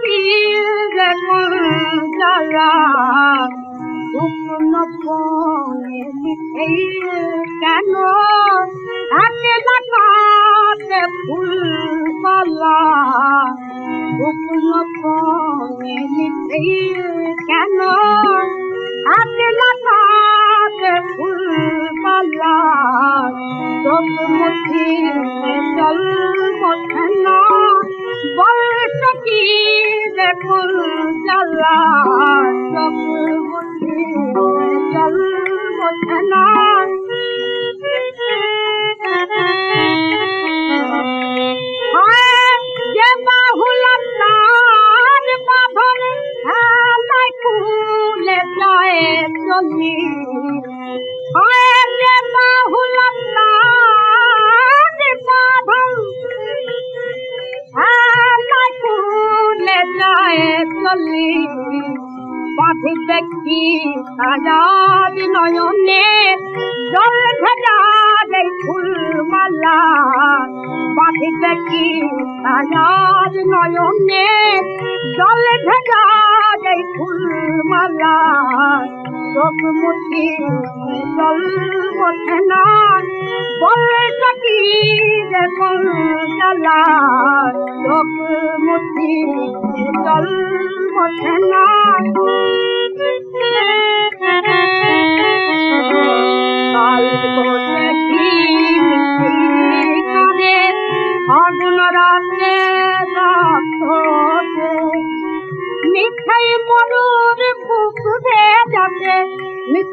কি যেমন জ্বালা শুকনো পনে লিখে কেন হাতে লাগাতে ফুল লিখে কেন হাতে লাগাতে ফুল না বয়স কি দেখুন জ্বালা চোখ মুঠি জল মোঠে না যে বাহুলার তার বাঁধন হেলায় খুলে যায় চলি। হায় যে চলি পাখি দেখি সাজাদ নয়নে জল ভেজা ফুলমালা। পাখি দেখি সাজাদ নয়নে জল ভেজা দেই ফুলমালা চোখ মুঠি জল ওঠে না বলে সকি যে কোন জ্বালা চোখ মুঠি জল ওঠে না কাল বসে কি রাতে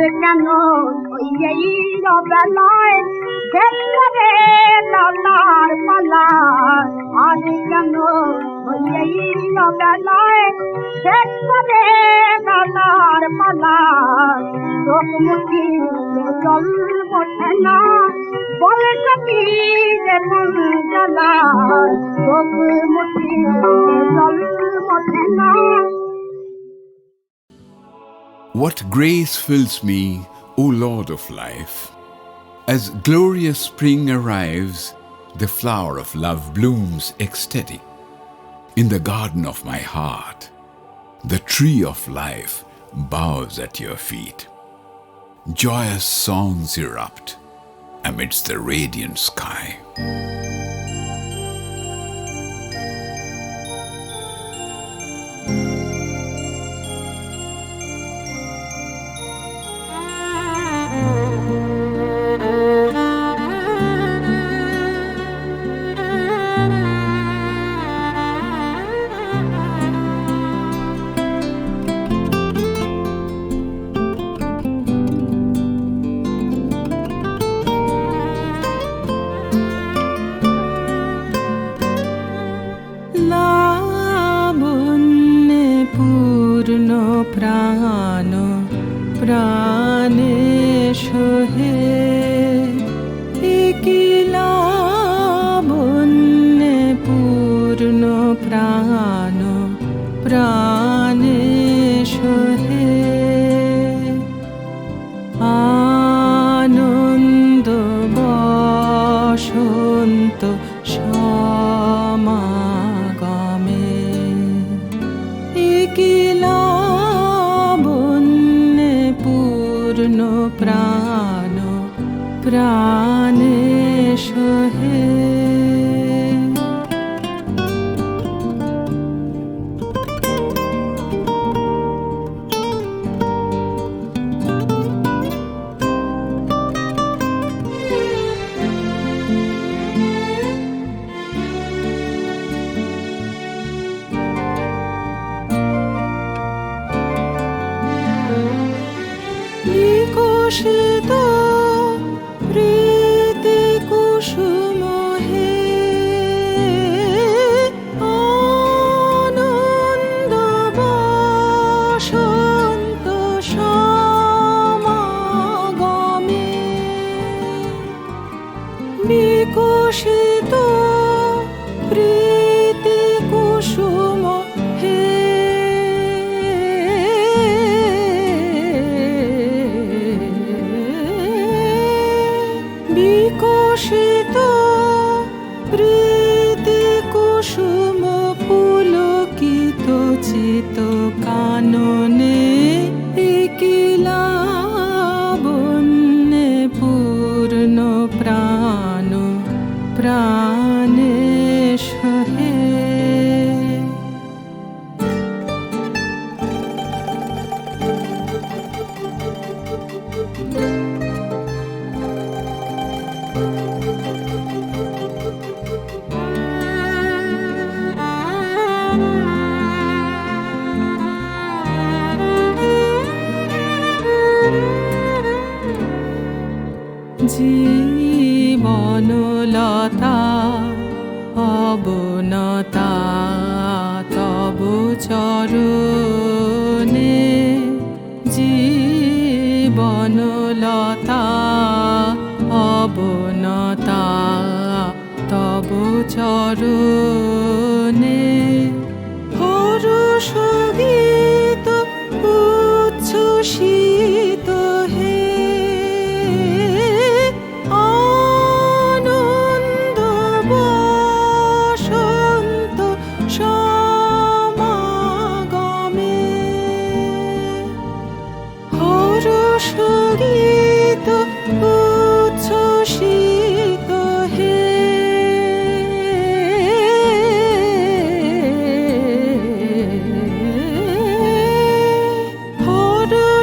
আর কেন? এই বেলায় দেখবে লালার পালা। আর কেন? এই বেলায় দেখবে লালার পালা। চোখ মুঠি জল বসে না, বলে সকি যে মন চোখ মুঠি জল বসে না What grace fills me, O Lord of life! As glorious spring arrives, the flower of love blooms ecstatic. In the garden of my heart, the tree of life bows at your feet. Joyous songs erupt amidst the radiant sky. পূর্ণ প্রাণ বিকশিত চরণে হরু সগী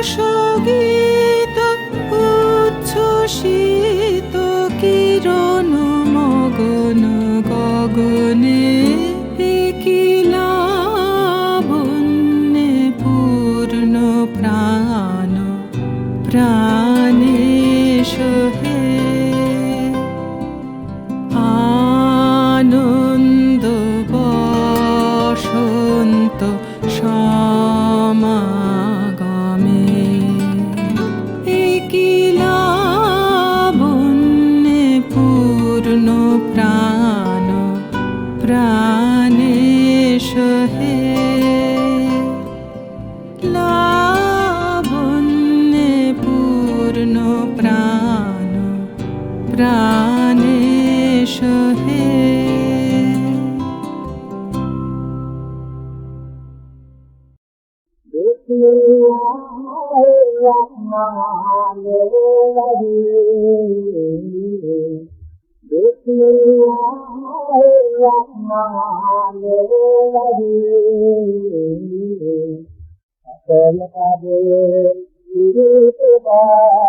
সংগীত উচ্ছ্বসিত Abraão. Bye.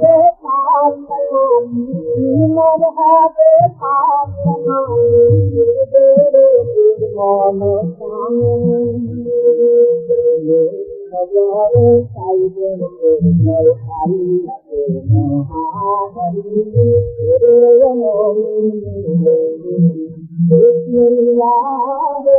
भे भाई मन कृष्ारे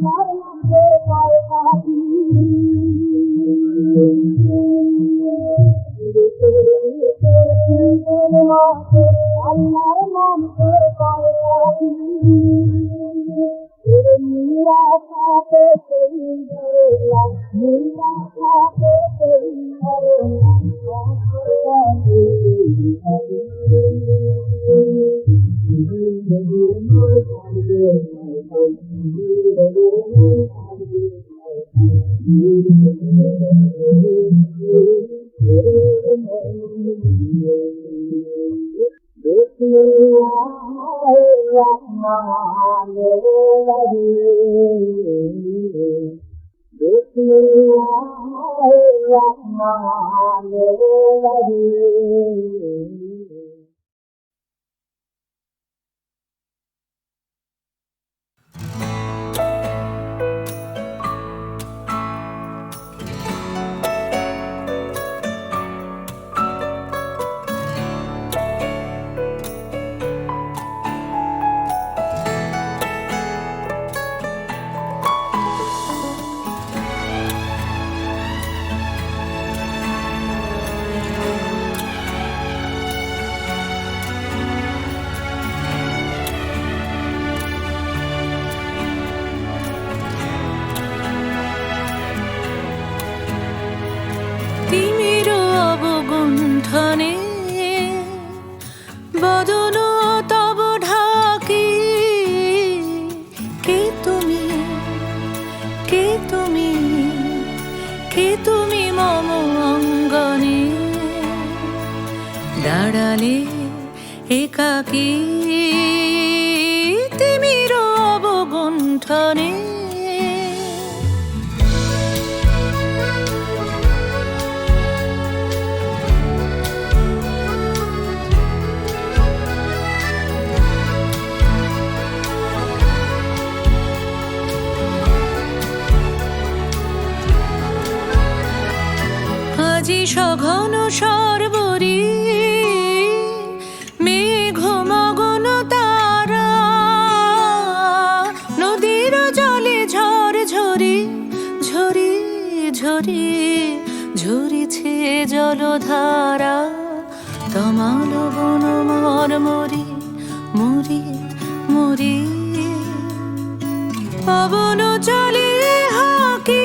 न माल একাকী। তিমির অবগুণ্ঠনে আজি সঘন সব ঝরি ঝরিছে জলধারা। তমালো বন মর মরি মরি। মরি পাবন চলে হাকি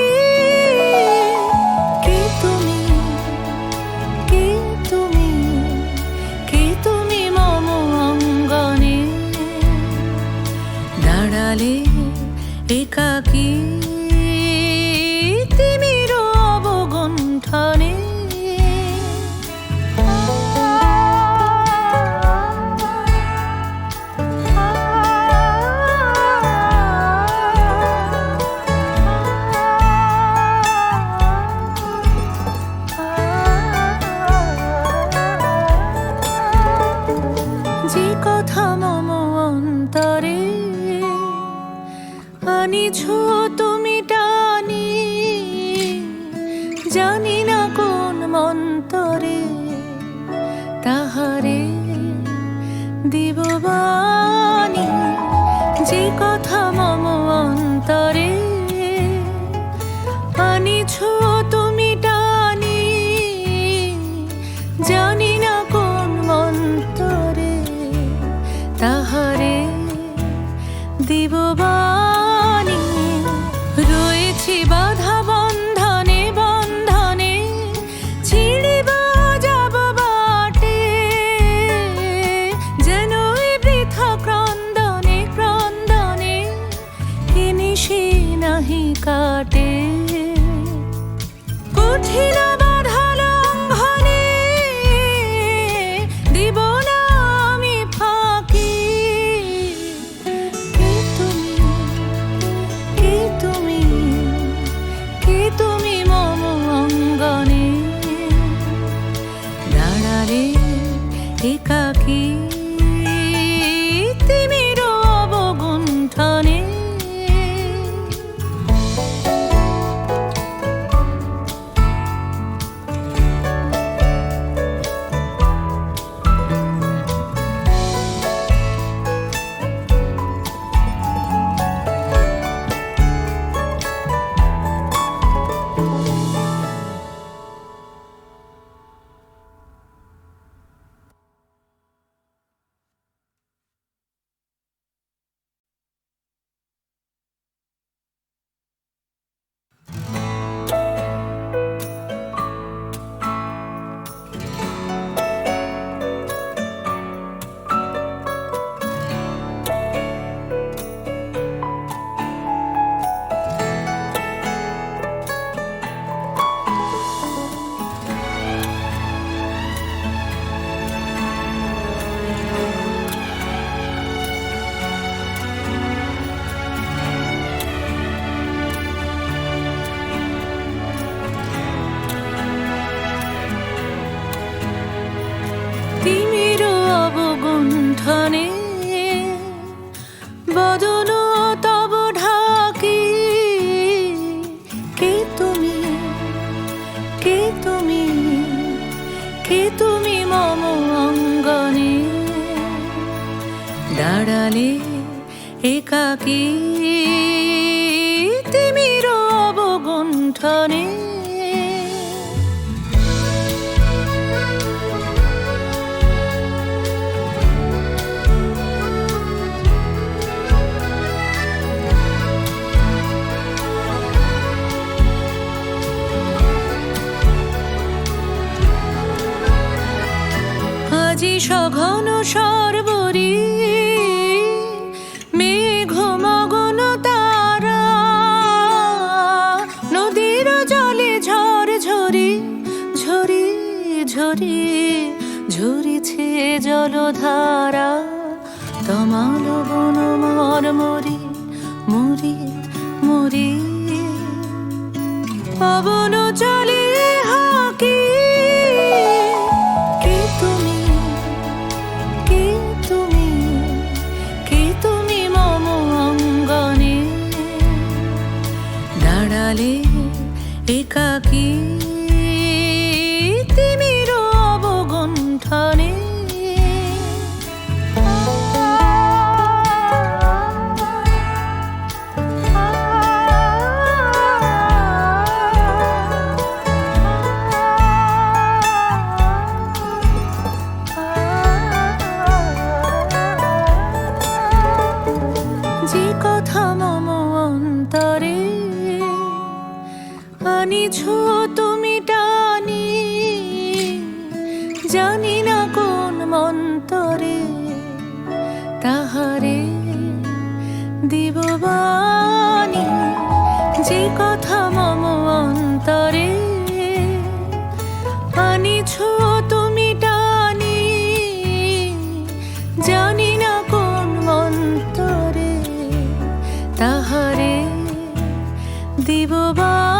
মরি মরি। পবন চলে দিববাণী